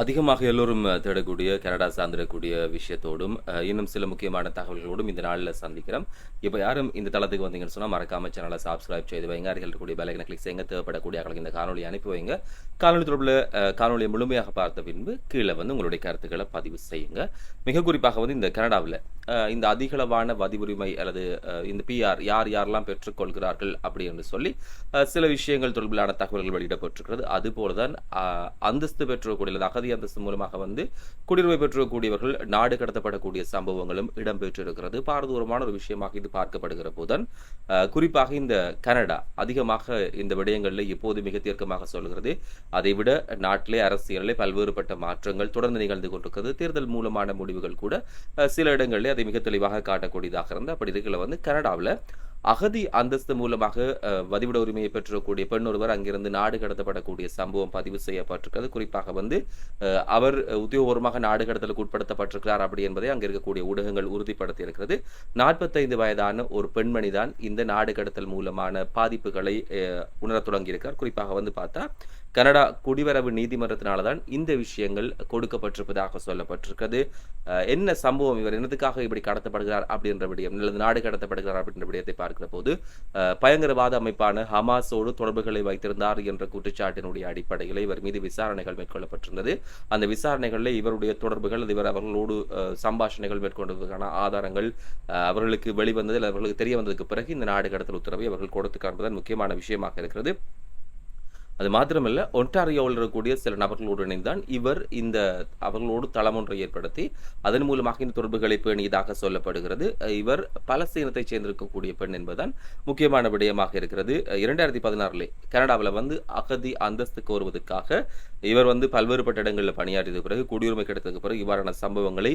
அதிகமாக எல்லோரும் தேடக்கூடிய கனடா சார்ந்திருக்கக்கூடிய விஷயத்தோடும் இன்னும் சில முக்கியமான தகவல்களோடும் இந்த நாளில் சந்திக்கிறோம். இப்போ யாரும் இந்த தளத்துக்கு வந்தீங்கன்னு சொன்னால் மறக்காம சேனலை சப்ஸ்கிரைப் செய்து வைங்க. அருகில் இருக்கக்கூடிய பெலைக்கனை கிளிக் செய்யுங்க. தேவைப்படக்கூடிய அவர்களுக்கு இந்த காணொலி அனுப்பி வைங்க. காணொலி தொடர்பில் காணொலியை முழுமையாக பார்த்த பின்பு கீழே வந்து உங்களுடைய கருத்துக்களை பதிவு செய்யுங்க. மிக குறிப்பாக வந்து இந்த கனடாவில் இந்த அதிகளவான வதிவுரிமை அல்லது இந்த பிஆர் யார் யாரெல்லாம் பெற்றுக்கொள்கிறார்கள் அப்படி என்று சொல்லி சில விஷயங்கள் தொடர்பிலான தகவல்கள் வெளியிடப்பட்டிருக்கிறது. அதுபோல தான் அந்தஸ்து பெற்றுக்கூடிய அகதி அந்தஸ்து மூலமாக வந்து குடியுரிமை பெற்றக்கூடியவர்கள் நாடு கடத்தப்படக்கூடிய சம்பவங்களும் இடம்பெற்றிருக்கிறது. பாரதூரமான ஒரு விஷயமாக இது பார்க்கப்படுகிற போதுதான் குறிப்பாக இந்த கனடா அதிகமாக இந்த விடயங்களில் இப்போது மிக தீர்க்கமாக சொல்கிறது அதைவிட நாட்டிலே அரசியலில் பல்வேறுபட்ட மாற்றங்கள் தொடர்ந்து நிகழ்ந்து கொண்டிருக்கிறது. தேர்தல் மூலமான முடிவுகள் கூட சில இடங்களில் அதை மிக தெளிவாக காட்டக்கூடியதாக இருந்து அப்படி இருக்கல வந்து கனடாவில் அகதி அந்தஸ்து மூலமாக வதிவிட உரிமையை பெற்றக்கூடிய பெண் ஒருவர் அங்கிருந்து நாடு கடத்தப்படக்கூடிய சம்பவம் பதிவு செய்யப்பட்டிருக்கிறது. குறிப்பாக வந்து அவர் உத்தியோகபூர்வமாக நாடு கடத்தலுக்கு உட்படுத்தப்பட்டிருக்கிறார் அப்படி என்பதை அங்கே இருக்கக்கூடிய ஊடகங்கள் உறுதிப்படுத்தி இருக்கிறது நாற்பத்தைந்து வயதான ஒரு பெண்மணி தான் இந்த நாடு கடத்தல் மூலமான பாதிப்புகளை உணரத் தொடங்கியிருக்கிறார். குறிப்பாக வந்து பார்த்தா கனடா குடிவரவு நீதிமன்றத்தினால தான் இந்த விஷயங்கள் கொடுக்கப்பட்டிருப்பதாக சொல்லப்பட்டிருக்கிறது. என்ன சம்பவம் இவர் என்னதுக்காக இப்படி கடத்தப்படுகிறார் அப்படின்ற விடயம் அல்லது நாடு கடத்தப்படுகிறார் அப்படின்ற விடயத்தை பார்க்கிற போது பயங்கரவாத அமைப்பான ஹமாஸோடு தொடர்புகளை வைத்திருந்தார் என்ற குற்றச்சாட்டினுடைய அடிப்படையில் இவர் மீது விசாரணைகள் மேற்கொள்ளப்பட்டிருந்தது. அந்த விசாரணைகளில் இவருடைய தொடர்புகள் அது இவர் அவர்களோடு சம்பாஷணைகள் மேற்கொண்டதுக்கான ஆதாரங்கள் அவர்களுக்கு வெளிவந்தது அவர்களுக்கு தெரிய வந்ததுக்கு பிறகு இந்த நாடு கடத்தல் உத்தரவை அவர்கள் கொடுத்து காண்பதன் முக்கியமான விஷயமாக இருக்கிறது. அது மாத்திரமல்ல ஒன்டாரியோவில் இருக்கக்கூடிய சில நபர்களோடு இணைந்தான் இவர் இந்த அவர்களோடு தளம் ஒன்றை ஏற்படுத்தி அதன் மூலமாக இந்த தொடர்புகளை பேணியதாக சொல்லப்படுகிறது. இவர் பலஸ்தீனத்தைச் சேர்ந்திருக்கக்கூடிய பெண் என்பதுதான் முக்கியமான விடயமாக இருக்கிறது. இரண்டாயிரத்தி பதினாறுல கனடாவில் வந்து அகதி அந்தஸ்து கோருவதற்காக இவர் வந்து பல்வேறுபட்ட இடங்களில் பணியாற்றியது பிறகு குடியுரிமை கிடைத்ததுக்கு பிறகு இவ்வாறான சம்பவங்களை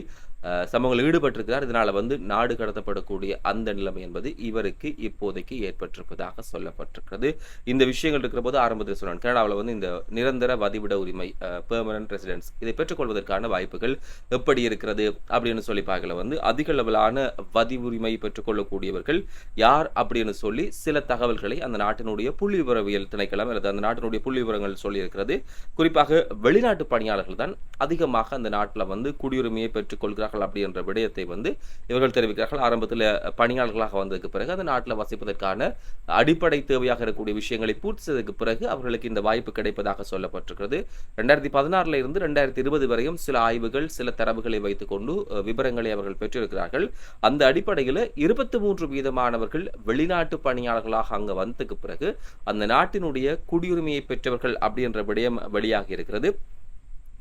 சம்பவங்களில் ஈடுபட்டிருக்கிறார். இதனால வந்து நாடு கடத்தப்படக்கூடிய அந்த நிலைமை என்பது இவருக்கு இப்போதைக்கு ஏற்பட்டிருப்பதாக சொல்லப்பட்டிருக்கிறது. இந்த விஷயங்கள் இருக்கிற போது ஆரம்பத்தில் சொன்னான். கனடாவில் வந்து இந்த நிரந்தர வதிவிட உரிமை பெர்மனன்ட் ரெசிடென்ஸ் இதை பெற்றுக்கொள்வதற்கான வாய்ப்புகள் எப்படி இருக்கிறது அப்படின்னு சொல்லி பார்க்கல. வந்து அதிக அளவிலான வதிவுரிமை பெற்றுக்கொள்ளக்கூடியவர்கள் யார் அப்படின்னு சொல்லி சில தகவல்களை அந்த நாட்டினுடைய புள்ளி விவரவியல் திணைக்களம் அல்லது அந்த நாட்டினுடைய புள்ளி விவரங்கள் சொல்லியிருக்கிறது. குறிப்பாக குறிப்பாக வெளிநாட்டு பணியாளர்கள் தான் அதிகமாக அந்த நாட்டில் வந்து குடியுரிமையை பெற்றுக்கொள்கிறார்கள் அப்படின்ற விடயத்தை வந்து இவர்கள் தெரிவிக்கிறார்கள். ஆரம்பத்தில் பணியாளர்களாக வந்ததுக்கு பிறகு அந்த நாட்டில் வசிப்பதற்கான அடிப்படை தேவையாக இருக்கக்கூடிய விஷயங்களை பூர்த்தி செய்ததுக்கு பிறகு அவர்களுக்கு இந்த வாய்ப்பு கிடைப்பதாக சொல்லப்பட்டிருக்கிறது. ரெண்டாயிரத்தி பதினாறுல இருந்து ரெண்டாயிரத்தி இருபது வரையும் சில ஆய்வுகள் சில தரவுகளை வைத்துக்கொண்டு விவரங்களை அவர்கள் பெற்றிருக்கிறார்கள். அந்த அடிப்படையில் இருபத்தி மூன்று வீதமானவர்கள் வெளிநாட்டு பணியாளர்களாக அங்கே வந்ததுக்கு பிறகு அந்த நாட்டினுடைய குடியுரிமையை பெற்றவர்கள் அப்படின்ற விடயம் வெளியாக இருக்கிறது.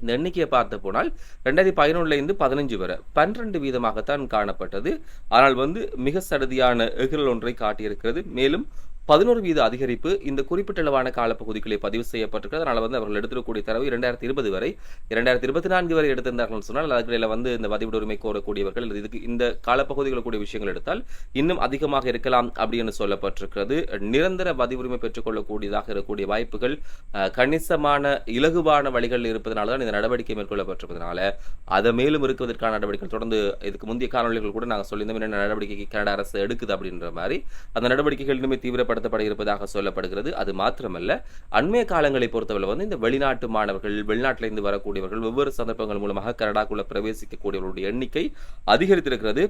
இந்த எண்ணிக்கையை பார்த்து போனால் ரெண்டாயிரத்தி பதினொன்றுலேருந்து பதினஞ்சு வரை பன்னிரண்டு வீதமாகத்தான் காணப்பட்டது. ஆனால் வந்து மிக சடுதியான எகிரல் ஒன்றை காட்டியிருக்கிறது. மேலும் பதினோரு வீத அதிகரிப்பு இந்த குறிப்பிட்ட அளவான காலப்பகுதிகளே பதிவு செய்யப்பட்டிருக்கிறது. அதனால் வந்து அவர்கள் எடுத்திருக்கக்கூடிய தரவு இரண்டாயிரத்தி இருபது வரை இரண்டாயிரத்தி இருபத்தி நான்கு வரை எடுத்திருந்தார்கள் சொன்னால் அதுக்கிடையில வந்து இந்த பதிவிடுரிமை கோரக்கூடியவர்கள் அல்லது இதுக்கு இந்த காலப்பகுதிகளில் கூடிய விஷயங்கள் எடுத்தால் இன்னும் அதிகமாக இருக்கலாம் அப்படின்னு சொல்லப்பட்டிருக்கிறது. நிரந்தர பதிவுரிமை பெற்றுக்கொள்ளக்கூடியதாக இருக்கக்கூடிய வாய்ப்புகள் கணிசமான இலகுவான வழிகள் இருப்பதனால தான் இந்த நடவடிக்கை மேற்கொள்ளப்பட்டிருப்பதனால அதை மேலும் இருக்குவதற்கான நடவடிக்கைகள் தொடர்ந்து இதுக்கு முந்தைய காணொலிகள் கூட நாங்கள் சொல்லியிருந்தோம் என்ன நடவடிக்கை கனடா அரசு எடுக்குது அப்படின்ற மாதிரி. அந்த நடவடிக்கைகள் இன்னுமே தீவிரப்படுத்தப்பட இருப்பதாக சொல்லப்படுகிறது. அது மாத்திரமல்ல அண்மைய காலங்களை பொறுத்தவரை வந்து இந்த வெளிநாட்டு மாணவர்கள் வெளிநாட்டிலிருந்து வரக்கூடியவர்கள் வெவ்வேறு சந்தர்ப்பங்கள் மூலமாக கனடாக்குள்ள பிரவேசிக்கக்கூடியவர்களுடைய எண்ணிக்கை அதிகரித்திருக்கிறது.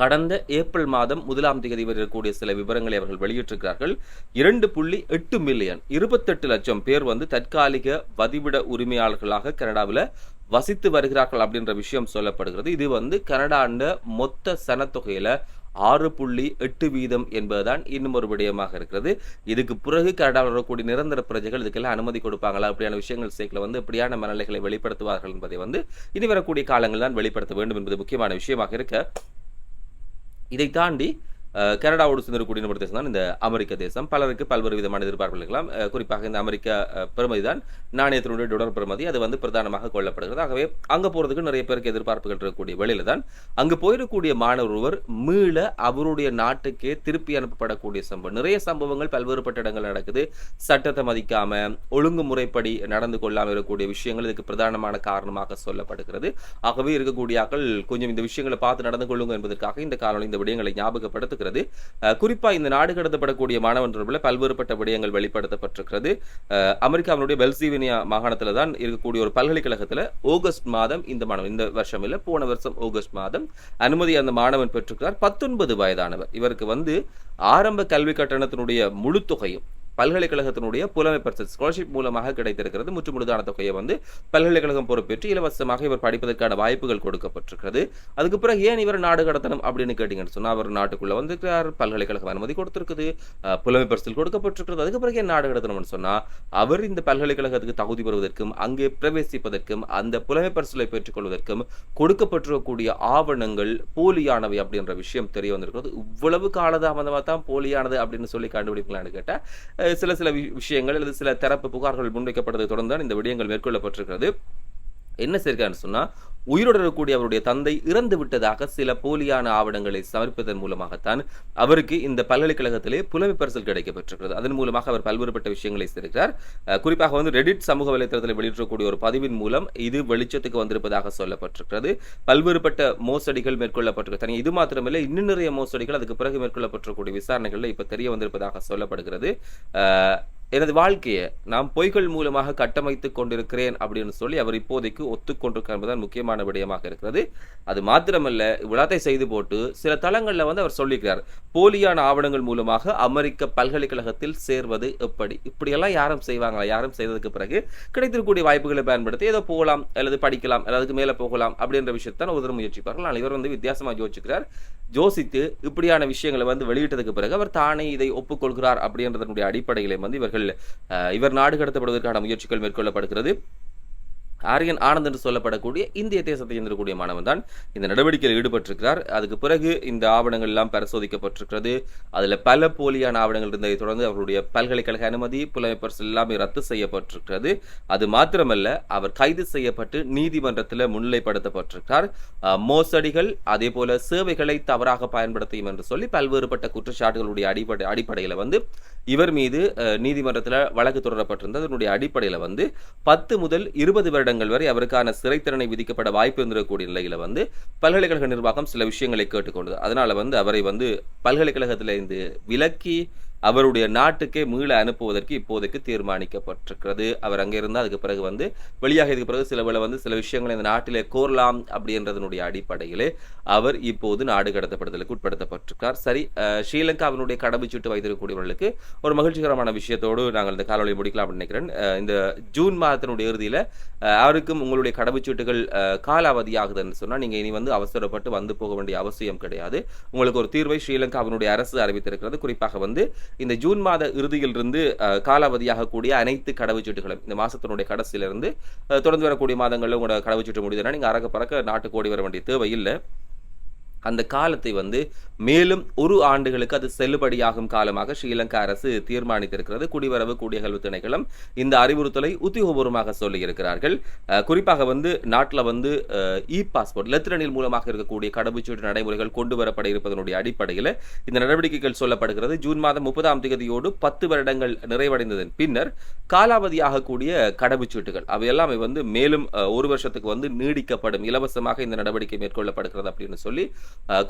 கடந்த ஏப்ரல் மாதம் முதலாம் தேதி வரை இருக்கக்கூடிய சில விவரங்களை அவர்கள் வெளியிட்டிருக்கிறார்கள். இரண்டு புள்ளி எட்டு மில்லியன் இருபத்தெட்டு லட்சம் பேர் வந்து தற்காலிக வதிவிட உரிமையாளர்களாக கனடாவில் வசித்து வருகிறார்கள் அப்படின்ற விஷயம் சொல்லப்படுகிறது. இது வந்து கனடாண்ட மொத்த சனத்தொகையில ஆறு புள்ளி எட்டு வீதம் என்பதுதான் இன்னும் ஒரு விடயமாக இருக்கிறது. இதுக்கு பிறகு கனடாவில் வரக்கூடிய நிரந்தர பிரஜைகள் இதுக்கெல்லாம் அனுமதி கொடுப்பாங்களா? அப்படியான விஷயங்கள் சேர்க்கல வந்து இப்படியான மனநிலைகளை வெளிப்படுத்துவார்கள் என்பதை வந்து இனி வரக்கூடிய காலங்கள் தான் வெளிப்படுத்த வேண்டும் என்பது முக்கியமான விஷயமாக இருக்க. இதை தாண்டி கனடாவோடு சேர்ந்திருக்கக்கூடிய இன்னொரு தேசம் தான் இந்த அமெரிக்க தேசம். பலருக்கு பல்வேறு விதமான எதிர்பார்ப்புகள் இருக்கலாம். குறிப்பாக இந்த அமெரிக்க பெருமதி தான் நாணயத்தினுடைய டொலர் பெருமதி அது வந்து பிரதானமாக கொள்ளப்படுகிறது ஆகவே அங்கே போகிறதுக்கு நிறைய பேருக்கு எதிர்பார்ப்புகள் இருக்கக்கூடிய வேளையில தான் அங்கே போயிருக்கக்கூடிய மாணவர் ஒருவர் மீள அவருடைய நாட்டுக்கே திருப்பி அனுப்பப்படக்கூடிய சம்பவம். நிறைய சம்பவங்கள் பல்வேறுபட்ட இடங்கள் நடக்குது. சட்டத்தை மதிக்காம ஒழுங்குமுறைப்படி நடந்து கொள்ளாமல் இருக்கக்கூடிய விஷயங்கள் இதுக்கு பிரதானமான காரணமாக சொல்லப்படுகிறது. ஆகவே இருக்கக்கூடிய ஆக்கள் கொஞ்சம் இந்த விஷயங்களை பார்த்து நடந்து கொள்ளுங்க என்பதற்காக இந்த காலம் இந்த விடயங்களை ஞாபகப்படுத்த வெளிப்படுத்தப்பட்டிருக்கிறது குறிப்பாக இந்த நாடு கடத்தப்படக்கூடிய மாணவன் தொடர்பில் பல்வேறுபட்ட விடயங்கள் வெளிப்படுத்தப்பட்டிருக்கிறது. அமெரிக்காவினுடைய பெல்சிவினியா மாகாணத்தில் தான் இருக்கக்கூடிய ஒரு பல்கலைக்கழகத்தில் ஆகஸ்ட் மாதம் இந்த மாணவன் இந்த வருஷம் இல்லை போன வருஷம் ஆகஸ்ட் மாதம் அனுமதி அந்த மாணவன் பெற்றிருக்கிறார். பத்தொன்பது வயதானவர். இவருக்கு வந்து ஆரம்ப கல்வி கட்டணத்தினுடைய முழு தொகையும் பல்கலைக்கழகத்தினுடைய புலமை பரிசு ஸ்காலர்ஷிப் மூலமாக கிடைத்திருக்கிறது. முற்றுமுழுதான தொகையை வந்து பல்கலைக்கழகம் பொறுப்பேற்று இலவசமாக இவர் படிப்பதற்கான வாய்ப்புகள் கொடுக்கப்பட்டிருக்கிறது. அதுக்கு பிறகு ஏன் இவர் நாடு கடத்தணும் அப்படின்னு கேட்டீங்கன்னு சொன்னா அவர் நாட்டுக்குள்ளே வந்திருக்கிறார் பல்கலைக்கழகம் அனுமதி கொடுத்திருக்குது புலமை பரிசில் கொடுக்கப்பட்டிருக்கிறது. அதுக்கு பிறகு ஏன் நாடு கடத்தணும்னு சொன்னா அவர் இந்த பல்கலைக்கழகத்துக்கு தகுதி பெறுவதற்கும் அங்கே பிரவேசிப்பதற்கும் அந்த புலமை பரிசுகளை பெற்றுக்கொள்வதற்கும் கொடுக்கப்பட்டிருக்கக்கூடிய ஆவணங்கள் போலியானவை அப்படின்ற விஷயம் தெரிய வந்திருக்கிறது. இவ்வளவு காலதாமதமாக தான் போலியானது அப்படின்னு சொல்லி கண்டுபிடிக்கலான்னு கேட்டால் சில சில விஷயங்கள் அல்லது சில தரப்பு புகார்கள் முன்வைக்கப்பட்டதை தொடர்ந்து இந்த விடயங்கள் மேற்கொள்ளப்பட்டிருக்கிறது. என்ன செய்கிறான்னு சொன்னால் உயிரோடு இருக்கக்கூடிய அவருடைய தந்தை இறந்து விட்டதாக சில போலியான ஆவணங்களை சமர்ப்பித்ததன் மூலமாகத்தான் அவருக்கு இந்த பல்கலைக்கழகத்திலே புலமை பரிசல் கிடைக்கப்பட்டிருக்கிறது. அதன் மூலமாக அவர் பல்வேறுபட்ட விஷயங்களை செய்திருக்கிறார். குறிப்பாக வந்து ரெடிட் சமூக வலைத்தளத்தில் வெளியிடக்கூடிய ஒரு பதிவின் மூலம் இது வெளிச்சத்துக்கு வந்திருப்பதாக சொல்லப்பட்டிருக்கிறது. பல்வேறுபட்ட மோசடிகள் மேற்கொள்ளப்பட்டிருக்கிறது தனி இது மாத்திரமில்லை இன்னும் நிறைய மோசடிகள் அதுக்கு பிறகு மேற்கொள்ளப்பட்டிருக்கக்கூடிய விசாரணைகளில் இப்போ தெரிய வந்திருப்பதாக சொல்லப்படுகிறது. எனது வாழ்க்கையை நாம் பொய்கள் மூலமாக கட்டமைத்துக் கொண்டிருக்கிறேன் அப்படின்னு சொல்லி அவர் இப்போதைக்கு ஒத்துக்கொண்டிருக்கார் என்பதுதான் முக்கியமான விடயமாக இருக்கிறது. அது மாத்திரமல்ல விழாத்தை செய்து போட்டு சில தளங்களில் வந்து அவர் சொல்லிக்கிறார் போலியான ஆவணங்கள் மூலமாக அமெரிக்க பல்கலைக்கழகத்தில் சேர்வது எப்படி? இப்படியெல்லாம் யாரும் செய்வாங்களா? யாரும் செய்ததுக்கு பிறகு கிடைத்திருக்கக்கூடிய வாய்ப்புகளை பயன்படுத்தி ஏதோ போகலாம் அல்லது படிக்கலாம் அல்லது மேலே போகலாம் அப்படின்ற விஷயத்தான் ஒரு முயற்சிப்பார்கள். ஆனால் இவர் வந்து வித்தியாசமாக யோசிக்கிறார். யோசித்து இப்படியான விஷயங்களை வந்து வெளியிட்டதுக்கு பிறகு அவர் தானே இதை ஒப்புக்கொள்கிறார் அப்படின்றதனுடைய அடிப்படையிலே வந்து இவர்கள் இவர் நாடு கடத்தப்படுவதற்கான முயற்சிகள் மேற்கொள்ளப்படுகிறது. ஆரியன் ஆனந்த் என்று சொல்லப்படக்கூடிய இந்திய தேசத்தை சேர்ந்திருக்கூடிய மாணவன் தான். இந்த நடவடிக்கையில் ஈடுபட்டிருக்கிறார். அதுக்கு பிறகு இந்த ஆவணங்கள் எல்லாம் பரிசோதிக்கப்பட்டிருக்கிறது. அதுல பல போலியான ஆவணங்கள் இருந்ததை தொடர்ந்து அவருடைய பல்கலைக்கழக அனுமதி புலமை எல்லாமே ரத்து செய்யப்பட்டிருக்கிறது. அது மாத்திரமல்ல அவர் கைது செய்யப்பட்டு நீதிமன்றத்தில் முன்னிலைப்படுத்தப்பட்டிருக்கிறார். மோசடிகள் அதே போல சேவைகளை தவறாக பயன்படுத்தியும் என்று சொல்லி பல்வேறுபட்ட குற்றச்சாட்டுகளுடைய அடிப்படை அடிப்படையில் வந்து இவர் மீது நீதிமன்றத்தில் வழக்கு தொடரப்பட்டிருந்தது. அதனுடைய அடிப்படையில் வந்து பத்து முதல் இருபது வருட வருடங்கள் வரை அவருக்கான சிறைத்திறனை விதிக்கப்பட வாய்ப்பு இருந்திருக்கக்கூடிய நிலையில வந்து பல்கலைக்கழக நிர்வாகம் சில விஷயங்களை கேட்டுக்கொண்டது. அதனால வந்து அவரை வந்து பல்கலைக்கழகத்தில் இருந்து விலக்கி அவருடைய நாட்டுக்கே மீள அனுப்புவதற்கு இப்போதைக்கு தீர்மானிக்கப்பட்டிருக்கிறது. அவர் அங்கே இருந்தால் அதுக்கு பிறகு வந்து வெளியாகியதுக்கு பிறகு சில வேளை வந்து சில விஷயங்களை இந்த நாட்டிலே கோரலாம் அப்படின்றதனுடைய அடிப்படையிலே அவர் இப்போது நாடு கடத்தப்படுதலுக்கு உட்படுத்தப்பட்டிருக்கார். சரி அஹ், ஸ்ரீலங்காவினுடைய கடவுச்சீட்டு வைத்திருக்கக்கூடியவர்களுக்கு ஒரு மகிழ்ச்சிகரமான விஷயத்தோடு நாங்கள் இந்த காலொலி முடிக்கலாம் அப்படின்னு நினைக்கிறேன். இந்த ஜூன் மாதத்தினுடைய இறுதியில் அவருக்கும் யாருக்கும் உங்களுடைய கடவுச்சீட்டுகள் காலாவதி காலாவதியாகுதுன்னு சொன்னால் நீங்கள் இனி வந்து அவசரப்பட்டு வந்து போக வேண்டிய அவசியம் கிடையாது. உங்களுக்கு ஒரு தீர்வை ஸ்ரீலங்காவினுடைய அரசு அறிவித்திருக்கிறது. குறிப்பாக வந்து இந்த ஜூன் மாத இறுதியிலிருந்து அஹ், காலாவதியாகக்கூடிய அனைத்து கடவுச்சீட்டுகளும் இந்த மாசத்தினுடைய கடைசியிலிருந்து தொடர்ந்து வரக்கூடிய மாதங்களில் உங்களோட கடவுச்சீட்டு முடியுதுன்னா நீங்கள் அறக்க பறக்க நாட்டுக்கு ஓடி வர வேண்டிய தேவை இல்லை அந்த காலத்தை வந்து மேலும் ஒரு ஆண்டுகளுக்கு அது செல்லுபடியாகும் காலமாக ஸ்ரீலங்கா அரசு தீர்மானித்திருக்கிறது. குடிவரவு குடியகல்வு திணைக்களம் இந்த அறிவுறுத்தலை உத்தியோகபூர்வமாக சொல்லியிருக்கிறார்கள். குறிப்பாக வந்து நாட்டில் வந்து இ பாஸ்போர்ட் லெத்திரனில் மூலமாக இருக்கக்கூடிய கடவுச்சீட்டு நடைமுறைகள் கொண்டு வரப்பட இருப்பதனுடைய அடிப்படையில் இந்த நடவடிக்கைகள் சொல்லப்படுகிறது. ஜூன் மாதம் முப்பதாம் தேதியோடு பத்து வருடங்கள் நிறைவடைந்ததன் பின்னர் காலாவதியாகக்கூடிய கடவுச்சீட்டுகள் அவை எல்லாமே வந்து மேலும் ஒரு வருஷத்துக்கு வந்து நீடிக்கப்படும் இலவசமாக இந்த நடவடிக்கை மேற்கொள்ளப்படுகிறது அப்படின்னு சொல்லி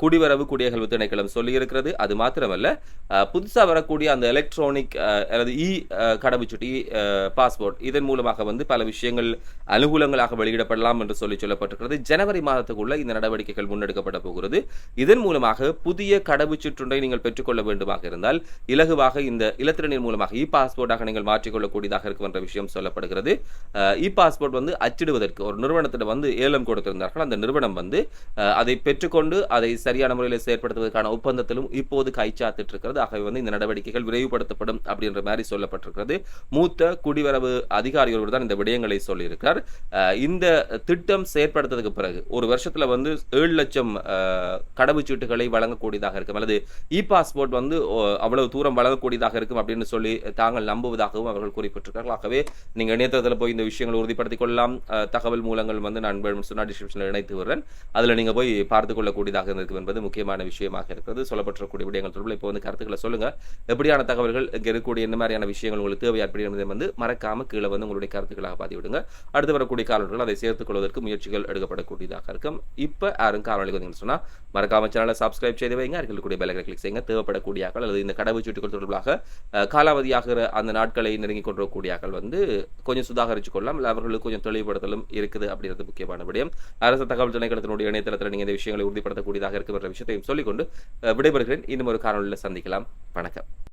குடிவரவு குடியகல்வு திணைக்களம் சொல்லியிருக்கிறது. அது மாத்திரமல்ல புதுசாக வரக்கூடிய அந்த எலக்ட்ரானிக் அல்லது இ கடவுச்சுட்டி பாஸ்போர்ட் இதன் மூலமாக வந்து பல விஷயங்கள் அனுகூலங்களாக வெளியிடப்படலாம் என்று சொல்லி சொல்லப்பட்டிருக்கிறது. ஜனவரி மாதத்துக்குள்ள இந்த நடவடிக்கைகள் முன்னெடுக்கப்பட போகிறது. இதன் மூலமாக புதிய கடவுச்சுற்றுண்டை நீங்கள் பெற்றுக்கொள்ள வேண்டுமாக இருந்தால் இலகுவாக இந்த இலத்திரனின் மூலமாக இ பாஸ்போர்ட்டாக நீங்கள் மாற்றிக்கொள்ளக்கூடியதாக இருக்கும் என்ற விஷயம் சொல்லப்படுகிறது. இ பாஸ்போர்ட் வந்து அச்சிடுவதற்கு ஒரு நிறுவனத்திடம் வந்து ஏலம் கொடுத்திருந்தார்கள். அந்த நிறுவனம் வந்து அதை பெற்றுக்கொண்டு அதை சரியான முறையில் செயற்படுத்துவதற்கான ஒப்பந்தத்திலும் இப்போது கைச்சாத்திட்டு இருக்கிறது ஆகவே வந்து இந்த நடவடிக்கைகள் விரைவுபடுத்தப்படும் அப்படின்ற மாதிரி சொல்லப்பட்டிருக்கிறது. மூத்த குடிவரவு அதிகாரி ஒருவர் தான் இந்த விடயங்களை சொல்லியிருக்கிறார். இந்த திட்டம் செயற்படுத்ததுக்கு பிறகு ஒரு வருஷத்துல வந்து ஏழு லட்சம் கடவுச்சீட்டுகளை வழங்கக்கூடியதாக இருக்கும். அல்லது இ பாஸ்போர்ட் வந்து ஓ, அவ்வளவு தூரம் வழங்கக்கூடியதாக இருக்கும் அப்படின்னு சொல்லி தாங்கள் நம்புவதாகவும் அவர்கள் குறிப்பிட்டிருக்கார்கள் ஆகவே நீங்க இணையதளத்தில் போய் இந்த விஷயங்களை உறுதிப்படுத்திக் கொள்ளலாம். தகவல் மூலங்கள் வந்து நான் வேணும் சொன்னா டிஸ்கிரிப்ஷனில் இணைத்து விடுறேன். அதுல நீங்க போய் பார்த்து கொள்ளக்கூடியதாக காலாவதியாக இருக்கும் என்பது முக்கியமான விஷயமாக இருக்கிறது. சொல்லப்பட்டிருக்கக்கூடிய விடயங்கள் தொடர்பில் இப்போ வந்து கருத்துக்களை சொல்லுங்க. எப்படியான தகவல்கள் இங்கே இருக்கக்கூடிய என்ன மாதிரியான விஷயங்கள் உங்களுக்கு தேவை அப்படி என்பதை வந்து மறக்காம கீழே வந்து உங்களுடைய கருத்துக்களாக பாதி விடுங்க அடுத்து வரக்கூடிய காலங்கள் அதை சேர்த்துக் கொள்வதற்கு முயற்சிகள் எடுக்கப்படக்கூடியதாக இருக்கும். இப்போ யாரும் காலநிலை சொன்னா மறக்காம சேனலை சப்ஸ்கிரைப் செய்து வைங்க. இருக்கக்கூடிய பெலகளை கிளிக் செய்யுங்க. தேவைப்படக்கூடிய ஆக்கள் அல்லது இந்த கடவுச்சீட்டுகள் தொடர்பாக காலாவதியாகிற அந்த நாட்களை நெருங்கி கொண்டிருக்கக்கூடிய ஆக்கள் வந்து கொஞ்சம் சுதாகரிச்சு கொள்ளலாம். இல்லை அவர்களுக்கு கொஞ்சம் தெளிவுபடுத்தலும் இருக்குது அப்படின்றது முக்கியமான விடயம். அரசு தகவல் திணைக்களத்தினுடைய இணையதளத்தில் நீங்கள் இந்த விஷயங்களை கூடியதாக இருக்கும் என்ற விஷயத்தையும் சொல்லிக்கொண்டு விடைபெறுகிறேன். இன்னும் ஒரு காணொலியில் சந்திக்கலாம். வணக்கம்.